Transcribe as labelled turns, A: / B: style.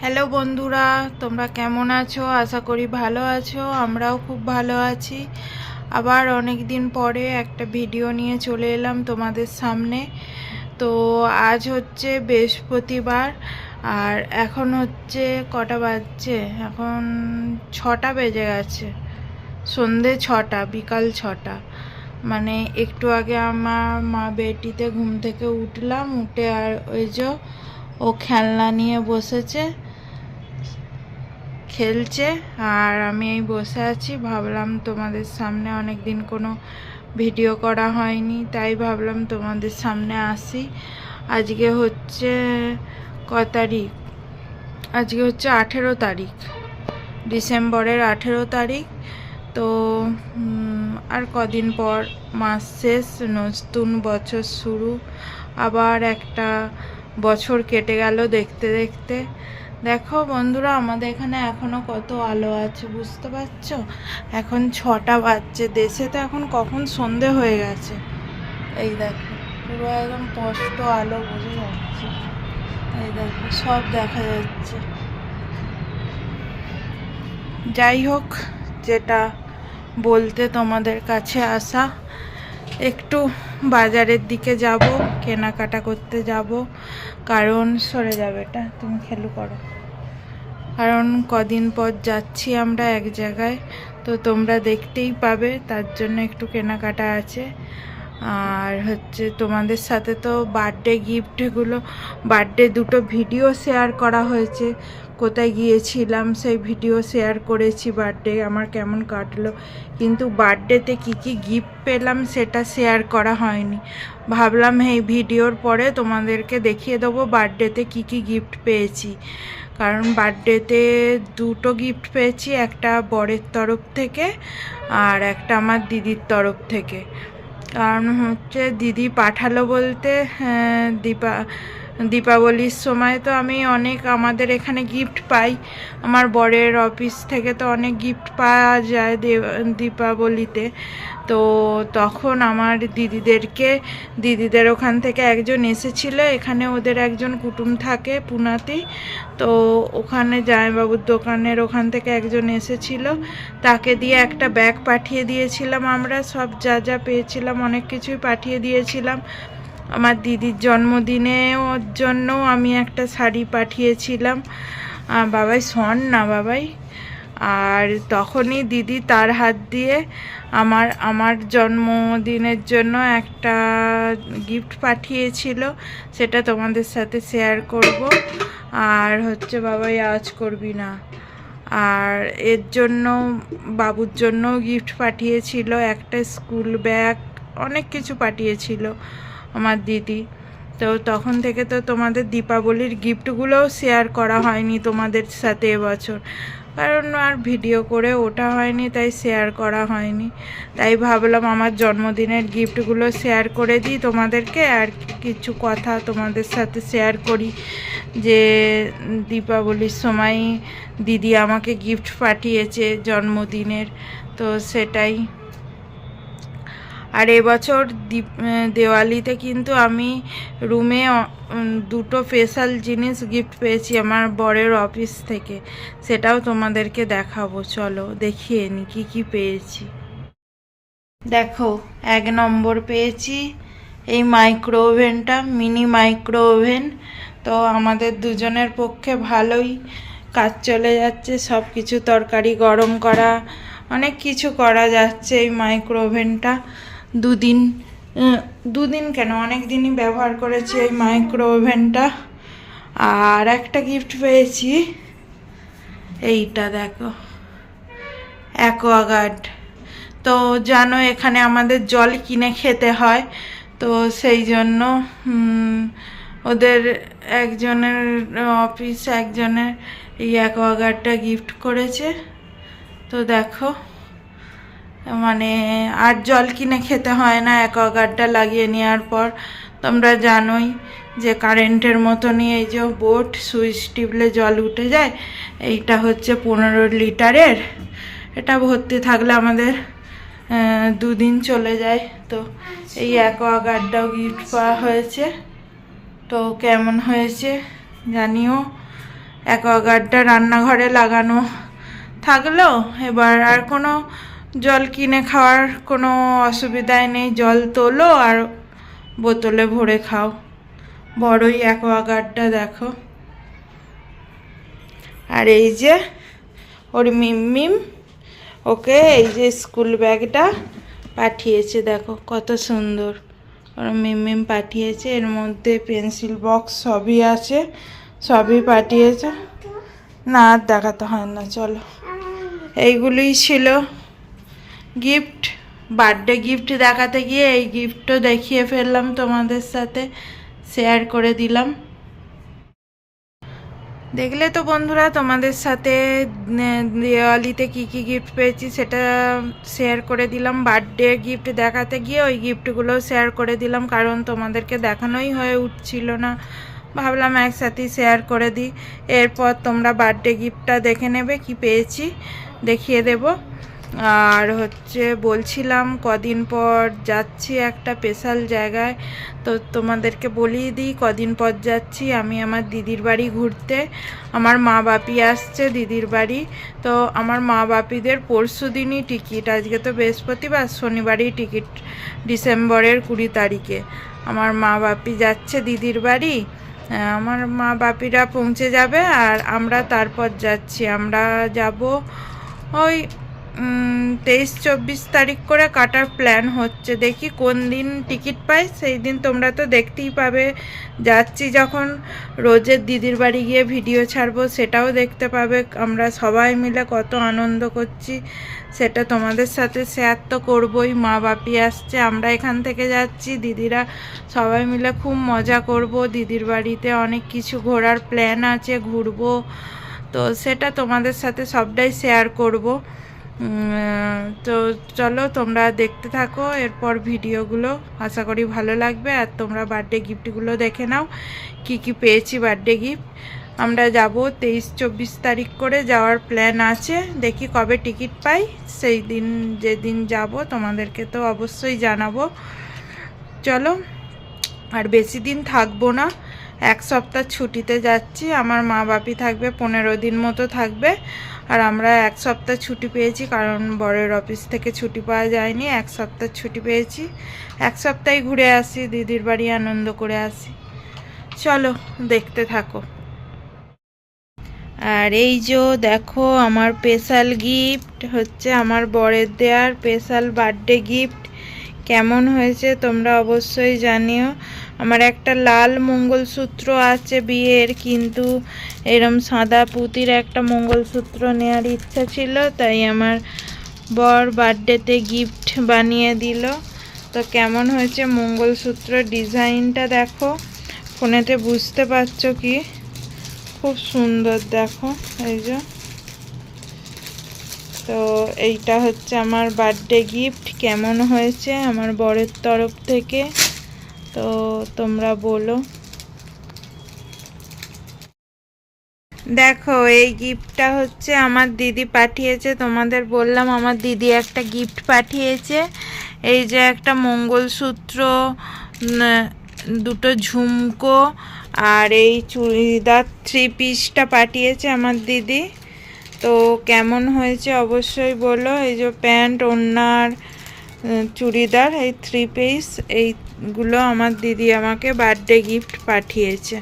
A: Hello বন্ধুরা, তোমরা কেমন আছো? আশা করি ভালো আছো, আমরাও খুব ভালো আছি। আবার অনেক দিন পরে একটা ভিডিও নিয়ে চলে এলাম তোমাদের সামনে। তো আজ হচ্ছে বৃহস্পতিবার, আর এখন হচ্ছে কটা বাজছে? এখন ছটা বেজে গেছে। সন্ধে ছটা, বিকাল ছটা। মানে একটু আগে আমার মা বেটিতে ঘুম থেকে উঠলাম, উঠে আর ওই যে ও খেলনা নিয়ে বসেছে। খেলছে। আর আমি এই বসে আছি। ভাবলাম তোমাদের সামনে অনেক দিন কোনো ভিডিও করা হয়নি, তাই ভাবলাম তোমাদের সামনে আসি। আজকে হচ্ছে ক তারিখ? আজকে হচ্ছে আঠেরো তারিখ। ডিসেম্বরের আঠেরো তারিখ। তো আর কদিন পর মাস শেষ, নতুন বছর শুরু। আবার একটা বছর কেটে গেল দেখতে দেখতে। দেখো বন্ধুরা, আমাদের এখানে এখনও কত আলো আছে, বুঝতে পারছ? এখন ছটা বাজছে, দেশে তো এখন কখন সন্ধে হয়ে গেছে। এই দেখো, পুরো একদম স্পষ্ট আলো বোঝা যাচ্ছে। এই দেখো, সব দেখা যাচ্ছে। যাই হোক, যেটা বলতে তোমাদের কাছে আসা একটু বাজারের দিকে যাব, কেনাকাটা করতে যাব। কারণ সরে যাবে এটা, তুমি খেলু করো। কারণ কদিন পর যাচ্ছি আমরা এক জায়গায়, তো তোমরা দেখতেই পাবে, তার জন্য একটু কেনাকাটা আছে। আর হচ্ছে তোমাদের সাথে তো বার্থডে গিফটগুলো বার্থডে দুটো ভিডিও শেয়ার করা হয়েছে। কোথায় গিয়েছিলাম সেই ভিডিও শেয়ার করেছি বার্থডে আমার কেমন কাটলো। কিন্তু বার্থডেতে কী কী গিফট পেলাম সেটা শেয়ার করা হয়নি। ভাবলাম এই ভিডিওর পরে তোমাদেরকে দেখিয়ে দেবো বার্থডেতে কী কী গিফট পেয়েছি। কারণ বার্থডেতে দুটো গিফট পেয়েছি, একটা বরের তরফ থেকে আর একটা আমার দিদির তরফ থেকে। কারণ হচ্ছে দিদি পাঠালো বলতে হ্যাঁ, দীপা দীপাবলির সময় তো আমি অনেক আমাদের এখানে গিফট পাই। আমার বরের অফিস থেকে তো অনেক গিফট পাওয়া যায় দীপাবলিতে। তো তখন আমার দিদিদেরকে, দিদিদের ওখান থেকে একজন এসেছিল, এখানে ওদের একজন কুটুম থাকে পুনাতেই তো ওখানে জামাইবাবুর দোকানের ওখান থেকে একজন এসেছিল। তাকে দিয়ে একটা ব্যাগ পাঠিয়ে দিয়েছিলাম আমরা, সব যা যা পেয়েছিলাম, অনেক কিছুই পাঠিয়ে দিয়েছিলাম। আমার দিদির জন্মদিনে ওর জন্য আমি একটা শাড়ি পাঠিয়েছিলাম। বাবাই শোন না বাবাই। আর তখনই দিদি তার হাত দিয়ে আমার আমার জন্মদিনের জন্য একটা গিফট পাঠিয়েছিল। সেটা তোমাদের সাথে শেয়ার করব। আর হচ্ছে বাবাই আওয়াজ করবি না। আর এর জন্য, বাবুর জন্য গিফট পাঠিয়েছিল। একটা স্কুল ব্যাগ অনেক কিছু পাঠিয়েছিল। আমার দিদি। তো তখন থেকে তো তোমাদের দীপাবলির গিফটগুলোও শেয়ার করা হয়নি তোমাদের সাথে এবছর। কারণ আর ভিডিও করে ওটা হয়নি, তাই শেয়ার করা হয়নি। তাই ভাবলাম আমার জন্মদিনের গিফটগুলো শেয়ার করে দিই তোমাদেরকে। আর কিছু কথা তোমাদের সাথে শেয়ার করি যে, দীপাবলির সময় দিদি আমাকে গিফট পাঠিয়েছে জন্মদিনের। তো সেটাই আর এবছর দেওয়ালিতে কিন্তু আমি রুমে দুটো স্পেশাল জিনিস গিফট পেয়েছি আমার বরের অফিস থেকে। সেটাও তোমাদেরকে দেখাবো, চলো দেখিয়ে নি কী কী পেয়েছি। দেখো, এক নম্বর পেয়েছি এই মাইক্রো ওভেনটা মিনি মাইক্রো ওভেন তো আমাদের দুজনের পক্ষে ভালোই, কাজ চলে যাচ্ছে সব কিছু তরকারি গরম করা, অনেক কিছু করা যাচ্ছে এই মাইক্রো ওভেনটা দুদিন দুদিন কেন? অনেক দিনই ব্যবহার করেছি এই মাইক্রো ওভেনটা আর একটা গিফট পেয়েছি। এইটা দেখো। অ্যাকোয়াগার্ড তো জানো, এখানে আমাদের জল কিনে খেতে হয়। তো সেই জন্য ওদের একজনের অফিস একজনের এই অ্যাকোয়াগার্ডটা গিফট করেছে। তো দেখো। মানে আর জল কিনে খেতে হয় না অ্যাকোয়াগার্ডটা লাগিয়ে নেওয়ার পর। তোমরা জানোই যে কারেন্টের মতনই এই যে বোট, সুইচ টিপলে জল উঠে যায়, এইটা হচ্ছে পনেরো লিটারের। এটা ভর্তি থাকলে আমাদের দুদিন চলে যায়। তো এই অ্যাকোয়াগার্ডটাও গিফট পাওয়া হয়েছে। তো কেমন হয়েছে জানিও। অ্যাকোয়াগার্ডটা রান্নাঘরে লাগানো থাকল এবার আর কোনো জল কিনে খাওয়ার কোনো অসুবিধাই নেই। জল তোলো আর বোতলে ভরে খাও। বড়ই অ্যাকোয়াগার্ডটা দেখো। আর এই যে ওর মিম ওকে এই যে স্কুল ব্যাগটা পাঠিয়েছে দেখো, কত সুন্দর। ওর মিম মিম পাঠিয়েছে, এর মধ্যে পেন্সিল বক্স সবই আছে, সবই পাঠিয়েছে। না, আর দেখাতে হয় না, চলো। এইগুলোই ছিল। গিফট বার্থডে গিফট দেখাতে গিয়ে এই গিফটও দেখিয়ে ফেললাম তোমাদের সাথে শেয়ার করে দিলাম। দেখলে তো বন্ধুরা তোমাদের সাথে দিওয়ালিতে কি কি গিফট পেয়েছি সেটা শেয়ার করে দিলাম। বার্থডে গিফট দেখাতে গিয়ে ওই গিফটগুলো শেয়ার করে দিলাম, কারণ তোমাদেরকে দেখানোই হয়ে উঠছিল না। ভাবলাম একসাথেই শেয়ার করে দিই। এরপর তোমরা বার্থডে গিফটটা দেখে নেবে, কি পেয়েছি, দেখিয়ে দেব। আর হচ্ছে বলছিলাম কদিন পর যাচ্ছি একটা স্পেশাল জায়গায়। তো তোমাদেরকে বলিয়ে দিই, কদিন পর যাচ্ছি আমি আমার দিদির বাড়ি ঘুরতে। আমার মা বাপি আসছে দিদির বাড়ি। তো আমার মা বাপিদের পরশু দিনই টিকিট আজকে তো বৃহস্পতিবার, শনিবারই টিকিট ডিসেম্বরের কুড়ি তারিখে। আমার মা বাপি যাচ্ছে দিদির বাড়ি। আমার মা বাপিরা পৌঁছে যাবে আর আমরা তারপর যাচ্ছি। আমরা যাব ওই তেইশ, চব্বিশ তারিখ করে কাটার প্ল্যান হচ্ছে। দেখি কোন দিন টিকিট পাই, সেই দিন তোমরা তো দেখতেই পাবে। যাচ্ছি যখন রোজের দিদির বাড়ি গিয়ে ভিডিও ছাড়বো, সেটাও দেখতে পাবে। আমরা সবাই মিলে কত আনন্দ করছি। সেটা তোমাদের সাথে শেয়ার তো করবই। মা, বাপি আসছে, আমরা এখান থেকে যাচ্ছি। দিদিরা সবাই মিলে খুব মজা করব। দিদির বাড়িতে অনেক কিছু ঘোরার প্ল্যান আছে, ঘুরবো। তো সেটা তোমাদের সাথে সবটাই শেয়ার করব। তো চলো, তোমরা দেখতে থাকো, এরপর ভিডিওগুলো। আশা করি ভালো লাগবে, আর তোমরা বার্থডে গিফটগুলো দেখে নাও, কি কি পেয়েছি বার্থডে গিফট আমরা যাব তেইশ চব্বিশ তারিখ করে, যাওয়ার প্ল্যান আছে, দেখি কবে টিকিট পাই। সেই দিন, যেদিন যাব, তোমাদেরকে তো অবশ্যই জানাব। চলো, আর বেশি দিন থাকব না, এক সপ্তাহ ছুটিতে যাচ্ছি, আমার মা বাপি থাকবে, পনেরো দিন মতো থাকবে। আর আমরা এক সপ্তাহ ছুটি পেয়েছি, কারণ বরের অফিস থেকে ছুটি পাওয়া যায়নি। এক সপ্তাহ ছুটি পেয়েছি। এক সপ্তাহে ঘুরে আসি, দিদির বাড়ি আনন্দ করে আসি। চলো, দেখতে থাকো। আর এই যে দেখো, আমার স্পেশাল গিফট হচ্ছে আমার বরের দেয়ার স্পেশাল বার্থডে গিফট কেমন হয়েছে তোমরা অবশ্যই জানিও। আমার একটা লাল মঙ্গলসূত্র আছে বিয়ের, কিন্তু এরম সাদা পুঁতির একটা মঙ্গলসূত্র নেওয়ার ইচ্ছা ছিল, তাই আমার বর বার্থডেতে গিফট বানিয়ে দিল। তো কেমন হয়েছে মঙ্গলসূত্র ডিজাইনটা দেখো। ফোনেতে বুঝতে পারছ কি? খুব সুন্দর দেখো, এই যে। তো এইটা হচ্ছে আমার বার্থডে গিফট কেমন হয়েছে আমার বরের তরফ থেকে? তো তোমরা বলো। দেখো, এই গিফটটা হচ্ছে আমার দিদি পাঠিয়েছে। তোমাদের বললাম, আমার দিদি একটা গিফট পাঠিয়েছে। এই যে একটা মঙ্গলসূত্র দুটো ঝুমকো, আর এই চুড়িদার থ্রি পিসটা পাঠিয়েছে আমার দিদি। তো কেমন হয়েছে অবশ্যই বলো। এই যে প্যান্ট ওনার চুড়িদার, এই থ্রি পিস এইগুলো আমার দিদি আমাকে বার্থডে গিফট পাঠিয়েছে।